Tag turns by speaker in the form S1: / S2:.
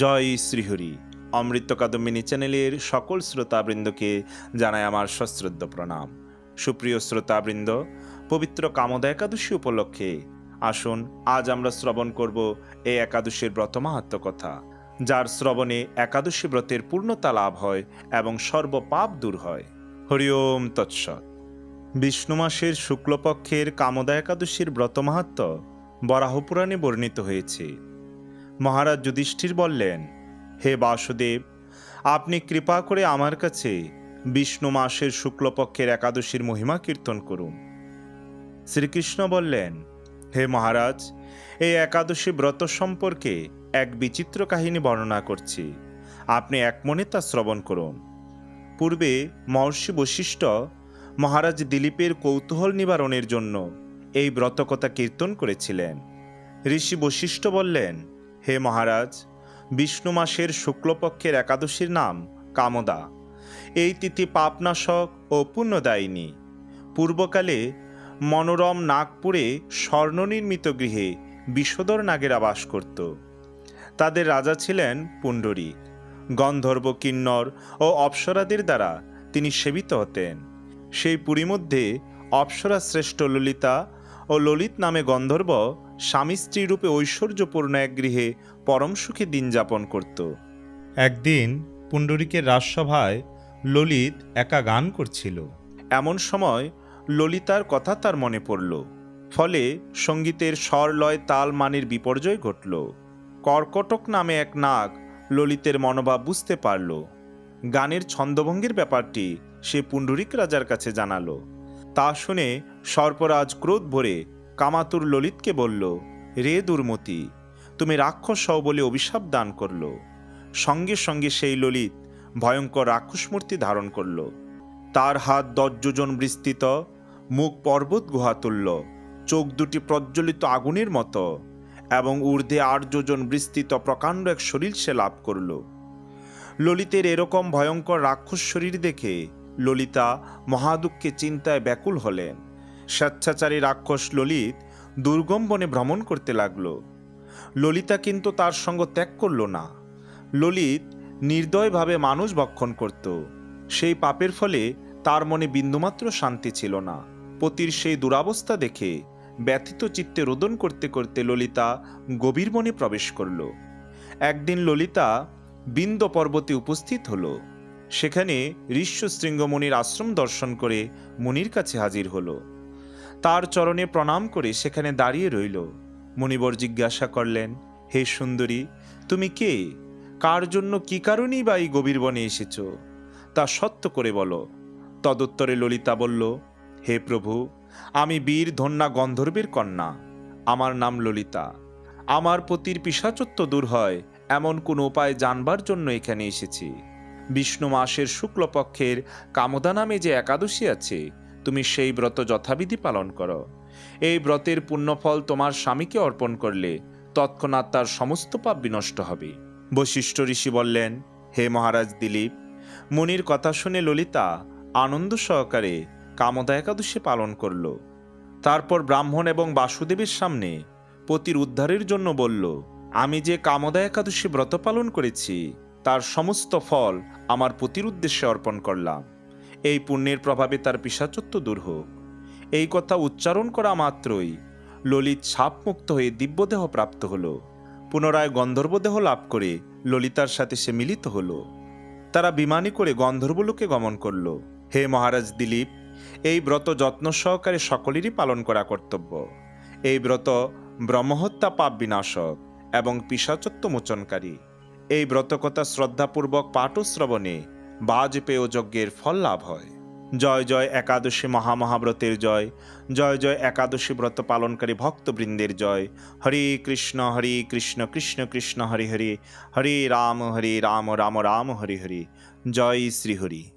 S1: জয় শ্রীহরি অমৃত কাদম্বিনী চ্যানেলের সকল শ্রোতাবৃন্দকে জানায় আমার সশ্রদ্ধ প্রণাম সুপ্রিয় শ্রোতাবৃন্দ পবিত্র কামদা একাদশী উপলক্ষে আসুন আজ আমরা শ্রবণ করব এই একাদশীর ব্রতমাহাত্ম কথা যার শ্রবণে একাদশী ব্রতের পূর্ণতা লাভ হয় এবং সর্বপাপ দূর হয় হরিওম তৎসৎ বিষ্ণু মাসের শুক্লপক্ষের কামদা একাদশীর ব্রতমাহাত্ম বরাহপুরাণে বর্ণিত হয়েছে মহারাজ যুধিষ্ঠির বললেন হে বাসুদেব আপনি কৃপা করে আমার কাছে বিষ্ণু মাসের শুক্লপক্ষের একাদশীর মহিমা কীর্তন করুন শ্রীকৃষ্ণ বললেন হে মহারাজ এই একাদশী ব্রত সম্পর্কে এক বিচিত্র কাহিনী বর্ণনা করছি আপনি মনে তা শ্রবণ করুন পূর্বে মহর্ষি বশিষ্ঠ মহারাজ দিলীপের কৌতূহল নিবারণের জন্য এই ব্রতকথা কীর্তন করেছিলেন ঋষি বশিষ্ঠ বললেন হে মহারাজ বিষ্ণু মাসের শুক্লপক্ষের একাদশীর নাম কামদা এই তিথি পাপনাশক ও পুণ্যদায়িনী পূর্বকালে মনোরম নাগপুরে স্বর্ণনির্মিত গৃহে বিষধর নাগেরা বাস করত তাদের রাজা ছিলেন পুণ্ডরী গন্ধর্ব কিন্নর ও অপ্সরাদের দ্বারা তিনি সেবিত হতেন সেই পুরী মধ্যে অপ্সরা শ্রেষ্ঠ ললিতা ও ললিত নামে গন্ধর্ব স্বামী স্ত্রীরূপে ঐশ্বর্যপূর্ণ এক গৃহে পরম সুখে দিন যাপন করত একদিন পুণ্ডরীকের রাজসভায় ললিত একা গান করছিল এমন সময় ললিতার কথা তার মনে পড়ল ফলে সঙ্গীতের স্বর লয় তাল মানের বিপর্যয় ঘটল কর্কটক নামে এক নাগ ললিতের মনোভাব বুঝতে পারল গানের ছন্দভঙ্গের ব্যাপারটি সে পুণ্ডরিক রাজার কাছে জানালো তা শুনে সর্পরাজ ক্রোধ ভরে কামাতুর ললিতকে বলল রে দুর্মতি তুমি রাক্ষস হও বলে অভিশাপ দান করল সঙ্গে সঙ্গে সেই ললিত ভয়ঙ্কর রাক্ষস মূর্তি ধারণ করল তার হাত যোজন বিস্তৃত মুখ পর্বত গুহা তুলল চোখ দুটি প্রজ্বলিত আগুনের মতো এবং ঊর্ধ্বে আট যোজন বিস্তৃত প্রকাণ্ড এক শরীর সে লাভ করল ললিতের এরকম ভয়ঙ্কর রাক্ষস শরীর দেখে ললিতা মহাদুখকে চিন্তায় ব্যাকুল হলেন স্বেচ্ছাচারী রাক্ষস ললিত দুর্গম বনে ভ্রমণ করতে লাগল ললিতা কিন্তু তার সঙ্গ ত্যাগ করল না ললিত নির্দয়ভাবে মানুষ ভক্ষণ করত সেই পাপের ফলে তার মনে বিন্দুমাত্র শান্তি ছিল না পতির সেই দুরাবস্থা দেখে ব্যথিত চিত্তে রোদন করতে করতে ললিতা গভীর বনে প্রবেশ করল একদিন ললিতা বিন্দ পর্বতে উপস্থিত হল সেখানে ঋষ্যশৃঙ্গ শৃঙ্গমণির আশ্রম দর্শন করে মনির কাছে হাজির হলো তার চরণে প্রণাম করে সেখানে দাঁড়িয়ে রইল মণিবর জিজ্ঞাসা করলেন হে সুন্দরী তুমি কে কার জন্য কি কারণেই বা এই গভীর বনে এসেছ তা সত্য করে বলো তদুত্তরে ললিতা বলল হে প্রভু আমি বীর ধন্যা গন্ধর্বের কন্যা আমার নাম ললিতা আমার পতির পিসাচত্ব দূর হয় এমন কোন উপায় জানবার জন্য এখানে এসেছি বিষ্ণু মাসের শুক্লপক্ষের কামদা নামে যে একাদশী আছে তুমি সেই ব্রত যথাবিধি পালন করো এই ব্রতের পুণ্যফল তোমার স্বামীকে অর্পণ করলে তৎক্ষণাৎ তার সমস্ত পাপ বিনষ্ট হবে বশিষ্ঠ ঋষি বললেন হে মহারাজ দিলীপ মুনির কথা শুনে ললিতা আনন্দ সহকারে কামদা একাদশী পালন করল তারপর ব্রাহ্মণ এবং বাসুদেবের সামনে পতির উদ্ধারের জন্য বলল আমি যে কামদা একাদশী ব্রত পালন করেছি তার সমস্ত ফল আমার পতির উদ্দেশ্যে অর্পণ করলাম এই পুণ্যের প্রভাবে তার পিসাচত্ব দূর হোক এই কথা উচ্চারণ করা মাত্রই ললিত ছাপমুক্ত হয়ে দিব্যদেহ প্রাপ্ত হল পুনরায় গন্ধর্বদেহ লাভ করে ললিতার সাথে সে মিলিত হল তারা বিমানে করে গন্ধর্বলোকে গমন করল হে মহারাজ দিলীপ এই ব্রত যত্ন সহকারে সকলেরই পালন করা কর্তব্য এই ব্রত ব্রহ্মহত্যা পাপ বিনাশক এবং পিসাচত্ব মোচনকারী এই ব্রতকথা শ্রদ্ধাপূর্বক পাঠ শ্রবণে বাজপেয় যজ্ঞের ফল লাভ হয় জয় জয় একাদশী মহামহাব্রতের জয় জয় জয় একাদশী ব্রত পালনকারী ভক্তবৃন্দের জয় হরে কৃষ্ণ হরি কৃষ্ণ কৃষ্ণ কৃষ্ণ হরি হরে হরে রাম হরি রাম রাম রাম হরি হরে জয় শ্রীহরি